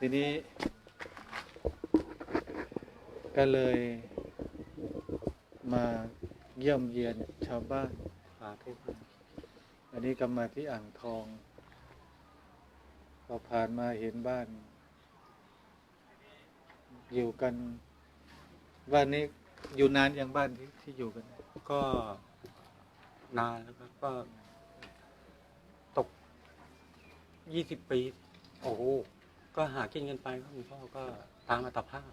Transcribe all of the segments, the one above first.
ทีนี้ ก็เลยมาเยี่ยมเยียนชาวบ้านสาธุอันนี้ก็มาที่อ่างทองพอผ่านมาเห็นบ้าน อยู่กัน บ้านนี้อยู่นานอย่างบ้านที่ที่อยู่กัน ก็นานแล้วครับก็ตกยี่สิบปี โอ้โห ก็หากินกันไปครับคุณพ่อก็ตามอัตภาพ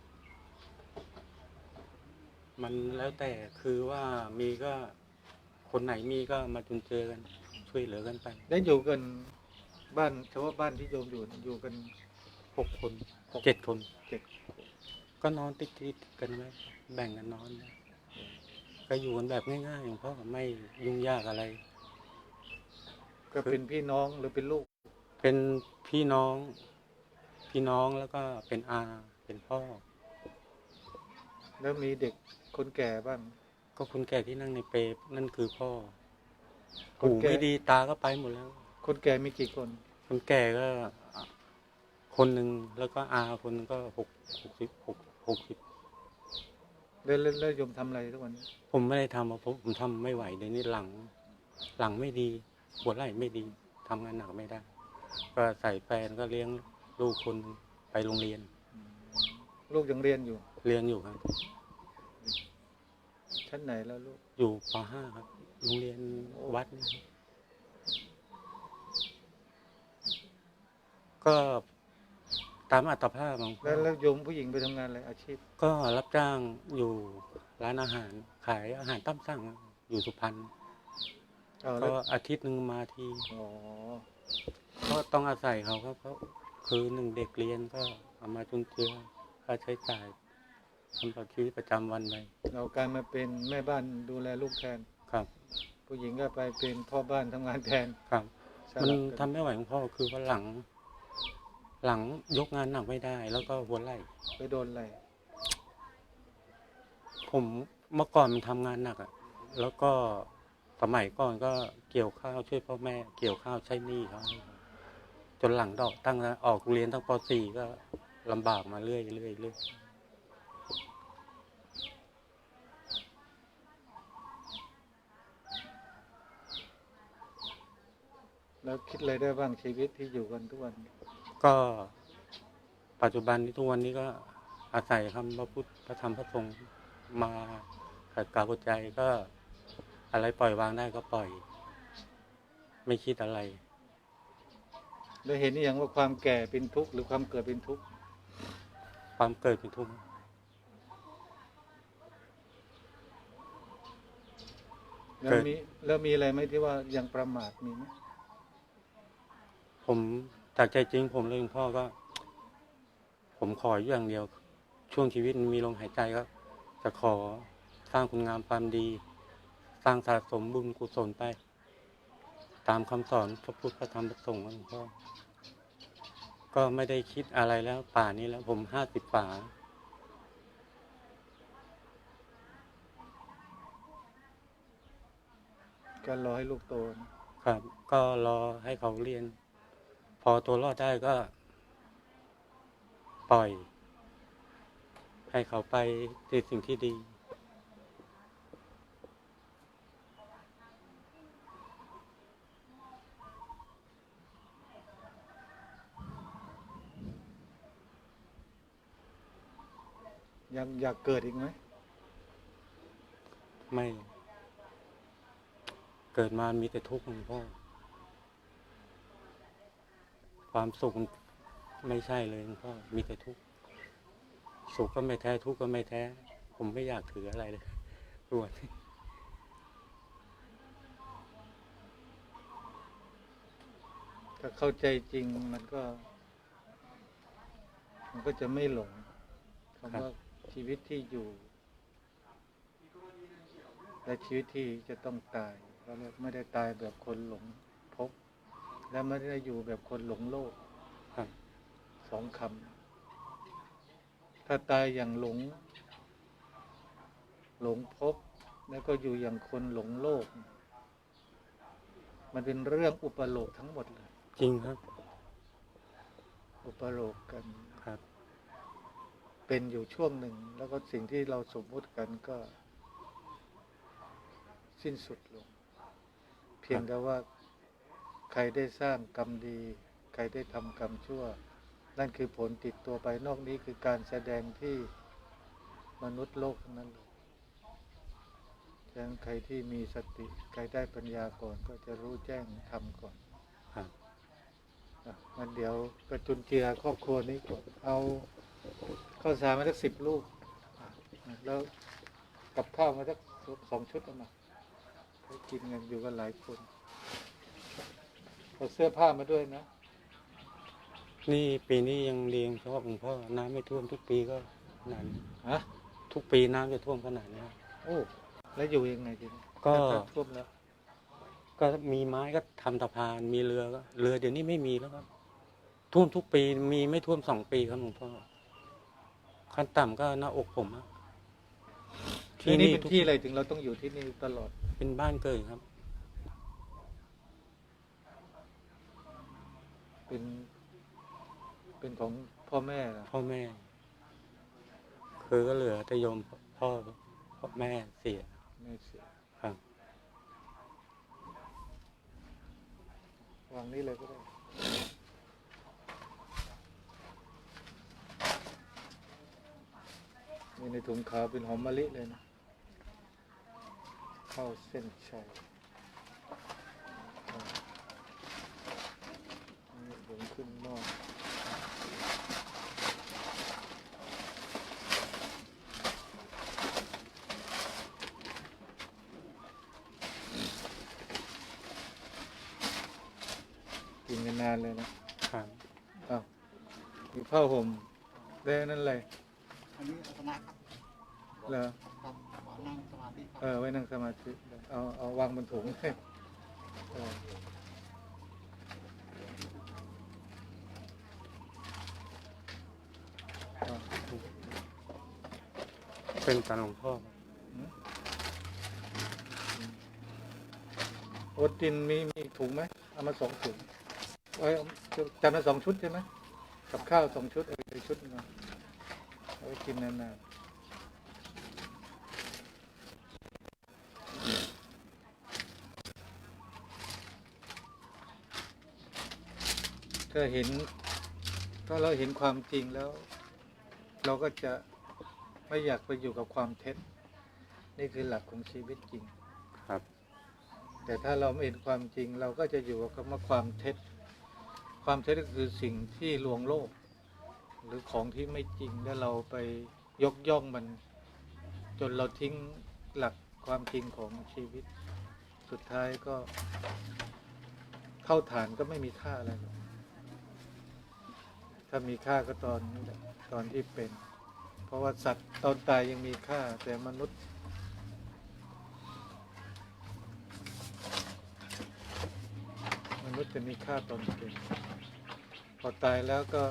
มันแล้วแต่คือว่ามีก็คนไหนมีก็มาจุนเจอกัน ช่วยเหลือกันไป ได้อยู่กันบ้านเฉพาะบ้านที่โยมอยู่เนี่ยอยู่กันหกคนหก เจ็ดคนเจ็ด ก็นอนติดติดๆกันไว้แบ่งกันนอนนะก็อยู่กันแบบง่ายๆของพ่อไม่ยุ่งยากอะไร ก็เป็นพี่น้องหรือเป็นลูก เป็นพี่น้อง พี่น้องแล้วก็เป็นอาเป็นพ่อ แล้วมีเด็กคนแก่บ้าง ก็คนแก่ที่นั่งในเปรย์นั่นคือพ่อคนหูแก่ ไม่ดีตาก็ไปหมดแล้ว คนแก่มีกี่คน คนแก่ก็คนหนึ่งแล้วก็อาคนหนึงก็หกหกสิบหกหกสิบแล้วแล้วแล้วโยมทำอะไรทุกวันนี้ผมไม่ได้ทำอะผมผมทำไม่ไหวเลยวนี้หลัง หลังไม่ดีปวดไหล่ไม่ดีทำงานหนักไม่ได้ ก็ใส่แฟนก็เลี้ยง ลูกคนหนึ่งไปโรงเรียน ลูกยังเรียนอยู่ เรียนอยู่ครับ ชั้นไหนแล้วลูก อยู่ป .5 ครับ โรงเรียนวัดนี่ครับก็ตามอัตภาพของแล้วแล้วโยมผู้หญิงไปทำงานอะไรอาชีพ ก็รับจ้างอยู่ร้านอาหารขายอาหารตามสั่งครับอยู่สุพรรณเอาแล้ก็วอาทิตย์หนึ่งมาที อ๋อ ก็ต้องอาศัยเขาครับเพราะ คือหนึ่งเด็กเรียนก็เอามาจุนเจือค่าใช้จ่ายสำหรับชีวิตประจำวันไปเรากลายมาเป็นแม่บ้านดูแลลูกแทน ครับ ผู้หญิงก็ไปเป็นพ่อบ้านทำงานแทนครับ สมันลับกัทำไม่ไหวของพ่อคือว่าหลัง หลังยกงานหนักไม่ได้ แล้วก็หัวไหล่ไปโดนอะไรผมเมื่อก่อนมันทำงานหนักอะแล้วก็สมัยก่อนก็เกี่ยวข้าวช่วยพ่อแม่ เกี่ยวข้าวใช้หนี้เขา จนหลังดอกตั้งแต่ออกเรียนตั้งป .4 ก็ลำบากมาเรื่อยเรื่อยเรื่อยแล้วคิดอะไรได้บ้างชีวิตที่อยู่กันทุกวันก็ปัจจุบันนี้ทุกวันนี้ก็อาศัยคำพระพุทธพระธรรมพระสงฆ์มาขัดเกลาหัวใจก็อะไรปล่อยวางได้ก็ปล่อย ไม่คิดอะไร แล้วเห็นหรือยังว่าความแก่เป็นทุกข์หรือความเกิดเป็นทุกข์ความเกิดเป็นทุกข์แล้วเกิดมีแล้วมีอะไรไหมที่ว่ายังประมาทมีไหมผมจากใจจริง ผมเลยหลวงพ่อก็ ผมขออยู่อย่างเดียว ช่วงชีวิตมีลมหายใจก็ จะขอสร้างคุณงามความดี สร้างสะสมบุญกุศลไป ตามคำสอนพระพุทธพระธรรมพระสงฆ์ของหลวงพ่อก็ไม่ได้คิดอะไรแล้ว ป่านี้แล้ว ผมห้าสิบป่าก็รอให้ลูกโตนะครับ ก็รอให้เขาเรียน พอตัวรอดได้ก็ ปล่อย ให้เขาไปในสิ่งที่ดี อยากอยากเกิดอีกไหมไม่ เกิดมามีแต่ทุกข์หลวงพ่อความสุขมันไม่ใช่เลยหลวงพ่อมีแต่ทุกข์สุขก็ไม่แท้ทุกข์ก็ไม่แท้ ผมไม่อยากถืออะไรเลยรวนถ้าเข้าใจจริงมันก็ มันก็จะไม่หลงคำว่า ชีวิตที่อยู่ และชีวิตที่จะต้องตายเราไม่ได้ตายแบบคนหลงภพและไม่ได้อยู่แบบคนหลงโลกครับสองคำถ้าตายอย่างหลง หลงภพแล้วก็อยู่อย่างคนหลงโลก มันเป็นเรื่องอุปโลกทั้งหมดเลย จริงครับ อุปโลกกัน เป็นอยู่ช่วงหนึ่ง แล้วก็สิ่งที่เราสมมุติกันก็ สิ้นสุดลง เพียงแต่ว่าใครได้สร้างกรรมดี ใครได้ทำกรรมชั่ว นั่นคือผลติดตัวไปนอกนี้คือการแสดงที่มนุษย์โลกทั้งนั้นเลยฉะนั้นใครที่มีสติ ใครได้ปัญญาก่อนก็จะรู้แจ้งทำก่อนครับอะงั้นเดี๋ยวกระจุนเจือครอบครัวนี้ก่อนเอา ข้าวสารมาสักสิบลูกอะแล้วกับข้าวมาสักสองชุดเอามาให้กินกันอยู่กันหลายคนเอาเสื้อผ้ามาด้วยนะ นี่ปีนี้ยังเลี้ยงชอบหลวงพ่อน้ำไม่ท่วมทุกปีก็ขนาดนี้ฮะทุกปีน้ำจะท่วมขนาดนี้ครับโอ้แล้วอยู่ยังไงทีนี้ก็ถ้าท่วมแล้ว ก็มีไม้ก็ทำสะพานมีเรือก็เรือเดี๋ยวนี้ไม่มีแล้วครับท่วมทุกปีมีไม่ท่วมสองปีครับหลวงพ่อ ขั้นต่ำก็หน้าอกผมอะที่นี่เป็นทุกที่อะไรถึงเราต้องอยู่ที่นี่ตลอด เป็นบ้านเกิดครับ เป็น เป็นของพ่อแม่ล่ะพ่อแม่ คือก็เหลือแต่โยมพ่อพ่อแม่เสียแม่เสียครับ วางนี้เลยก็ได้ นี่ในถุงขาวเป็นหอมมะลิเลยนะข้าวเส้นชัยอ่านี่ผมขึ้นหม้อกินกันนานเลยนะครับอ้าวมีผ้าห่มได้นั่นเลย อันนี้อาสนะครับ เหรอครับขอนั่งสมาธิคเอรับอไว้นั่งสมาธิ เอา เอาวางบนถุงเลยเออเอาเป็นการหลวงพ่อโอตินมีมีถุงไหมเอามาสองถุงเอ้ยเอาจำมาสองชุดใช่ไหมกับข้าวสองชุดเออชุดหนึงเอาเอาไว้กินนานๆ ถ้าเห็น ถ้าเราเห็นความจริงแล้ว เราก็จะไม่อยากไปอยู่กับความเท็จ นี่คือหลักของชีวิตจริง ครับ แต่ถ้าเราไม่เห็นความจริง เราก็จะอยู่กับคำว่าความเท็จ ความเท็จก็คือสิ่งที่ลวงโลก หรือของที่ไม่จริงแล้วเราไปยกย่องมัน จนเราทิ้งหลักความจริงของชีวิต สุดท้ายก็ เข้าฐานก็ไม่มีค่าอะไรหรอก ถ้ามีค่าก็ตอนนี้แหละตอนที่เป็น เพราะว่าสัตว์ตอนตายยังมีค่าแต่มนุษย์ มนุษย์จะมีค่าตอนเป็น พอตายแล้วก็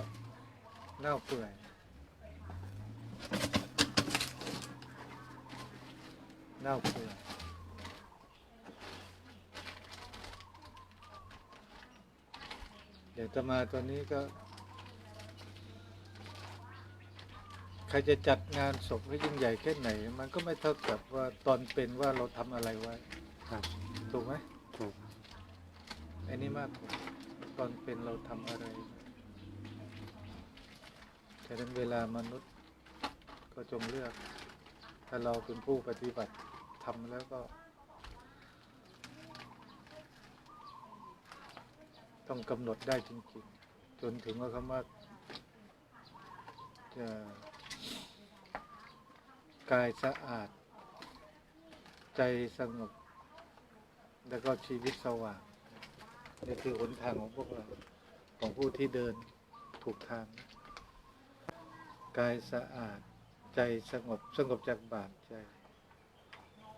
เน่าเปื่อยเน่าเปื่อยเดี๋ยวจะมาตัวนี้ก็ ใครจะจัดงานศพให้ยิ่งใหญ่แค่ไหน มันก็ไม่เท่ากับว่าตอนเป็นว่าเราทำอะไรไว้ ครับถูกไหมถูกไอ้นี่มากกว่าตอนเป็นเราทำอะไรฉะนั้นเวลามนุษย์ก็จงเลือก ถ้าเราเป็นผู้ปฏิบัติทำแล้วก็ ต้องกำหนดได้จริงๆ จนถึงว่าคำว่าจะ กายสะอาด ใจสงบ แล้วก็ชีวิตสว่างนี่คือหนทางของพวกเรา ของผู้ที่เดินถูกทาง กายสะอาด ใจสงบสงบจากบาปใจ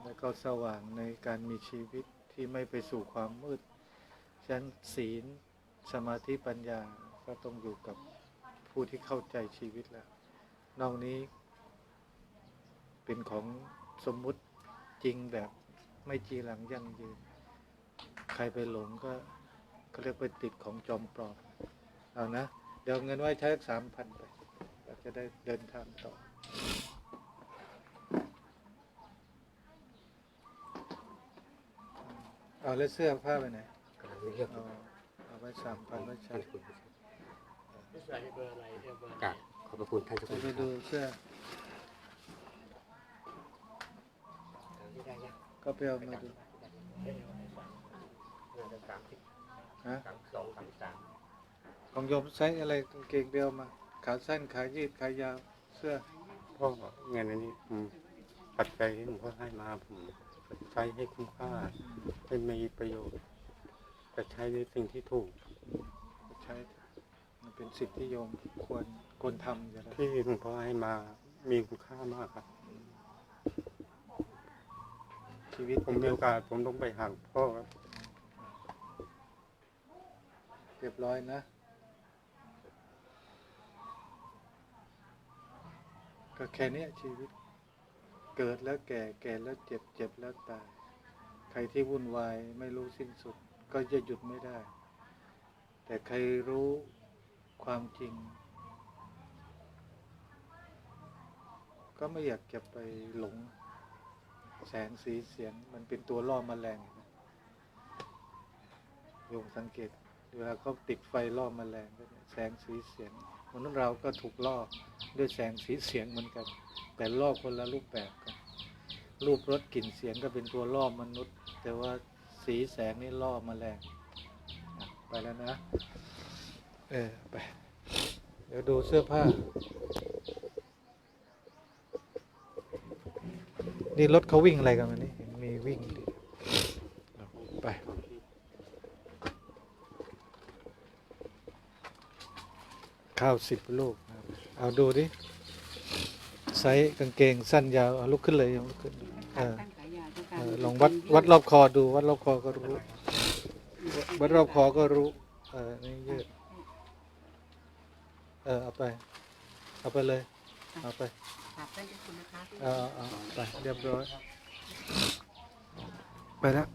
แล้วก็สว่างในการมีชีวิตที่ไม่ไปสู่ความมืดฉันศีลสมาธิปัญญาก็ต้องอยู่กับผู้ที่เข้าใจชีวิตแล้ว นอกนี้ เป็นของสมมุติจริงแบบไม่จีหลังยั่งยืน ใครไปหลงก็เขาเรียกไปติดของจอมปลอมเอานะ เดี๋ยวเงินไว้ใช้สามพันไปจะได้เดินทางต่อเอาแล้วเสื้อผ้าไปไหนกำลังเลือกเอาเอาไว้สามพันไว้ใช้ท่านคุณใส่เบอร์อะไรเอเบอร์กราบขอบพระคุณท่านเจ้าไปคุณไปครัดูบเสื้อ ที่ได้ยัง ก็ไปเอามาดูน่าจะสามสิบฮะสามสองสามสามของโยมไซส์อะไรกางเกงเบลมา ขาสั้นขายืดขายาวเสื้อพ่อเงินอันนี้อืมปัจจัยที่หลวงพ่อให้มาผมใช้ให้คุ้มค่าให้มีประโยชน์แต่ใช้ในสิ่งที่ถูก ใช้มันเป็นสิ่งที่โยมควรควรทำอยู่แล้วที่หลวงพ่อให้มามีคุณค่ามากครับ ชีวิตผมมีโอกาสผมต้องไปห่างพ่อครับเรียบร้อยนะ ก็แค่นี้ชีวิต เกิดแล้วแก่แก่แล้วเจ็บเจ็บแล้วตาย ใครที่วุ่นวายไม่รู้สิ้นสุด ก็จะหยุดไม่ได้ แต่ใครรู้ความจริง ก็ไม่อยากจะไปหลง แสงสีเสียงมันเป็นตัวล่อมแมลงโยมสังเกตเวลาเขาติดไฟล่อมแมลงก็เนี่ยแสงสีเสียงมนุษย์เราก็ถูกล่อด้วยแสงสีเสียงเหมือนกัน แต่ล่อคนละรูปแบบกันรูปรสกลิ่นเสียงก็เป็นตัวล่อมนุษย์ แต่ว่าสีแสงนี่ล่อมแมลงไปแล้วนะ เออไป เดี๋ยวดูเสื้อผ้า นี่รถเขาวิ่งอะไรกันวันนี้เห็นมีวิ่งดิเอาไปข้าวสิบลูกนะครับเอาดูดิไซส์กางเกงสั้นยาวเอาลุกขึ้นเลยเอาลุกขึ้นเออตั้งขายาวต้องการเออลองวัดวัดรอบคอดูวัดรอบคอก็รู้ วัดรอบคอก็รู้เออนี่ยืดเออเอาไป เอาไปเลย เอาไป ฝากท่านเจ้าคุณนะคะ เอาเอาเอาไปเรียบร้อย ไปแล้ว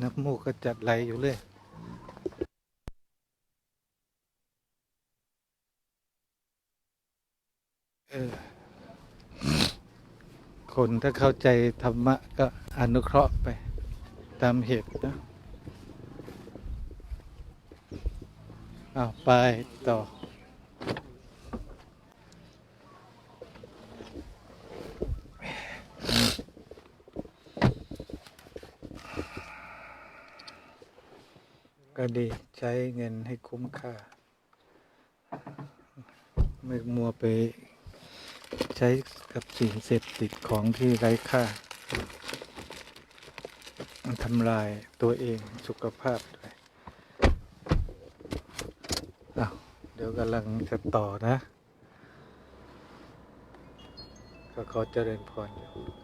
น้ำมูกก็จัดไหลอยู่เลยเออคนถ้าเข้าใจธรรมะก็อนุเคราะห์ไปตามเหตุนะอ้าวไปต่อ็ดีใช้เงินให้คุ้มค่า ไม่มัวไปใช้กับสิ่งเสพติดของที่ไร้ค่าทำลายตัวเองสุขภาพด้วยอ้าวเดี๋ยวกำลังจะต่อนะ ก็ขอเจริญพรอยู่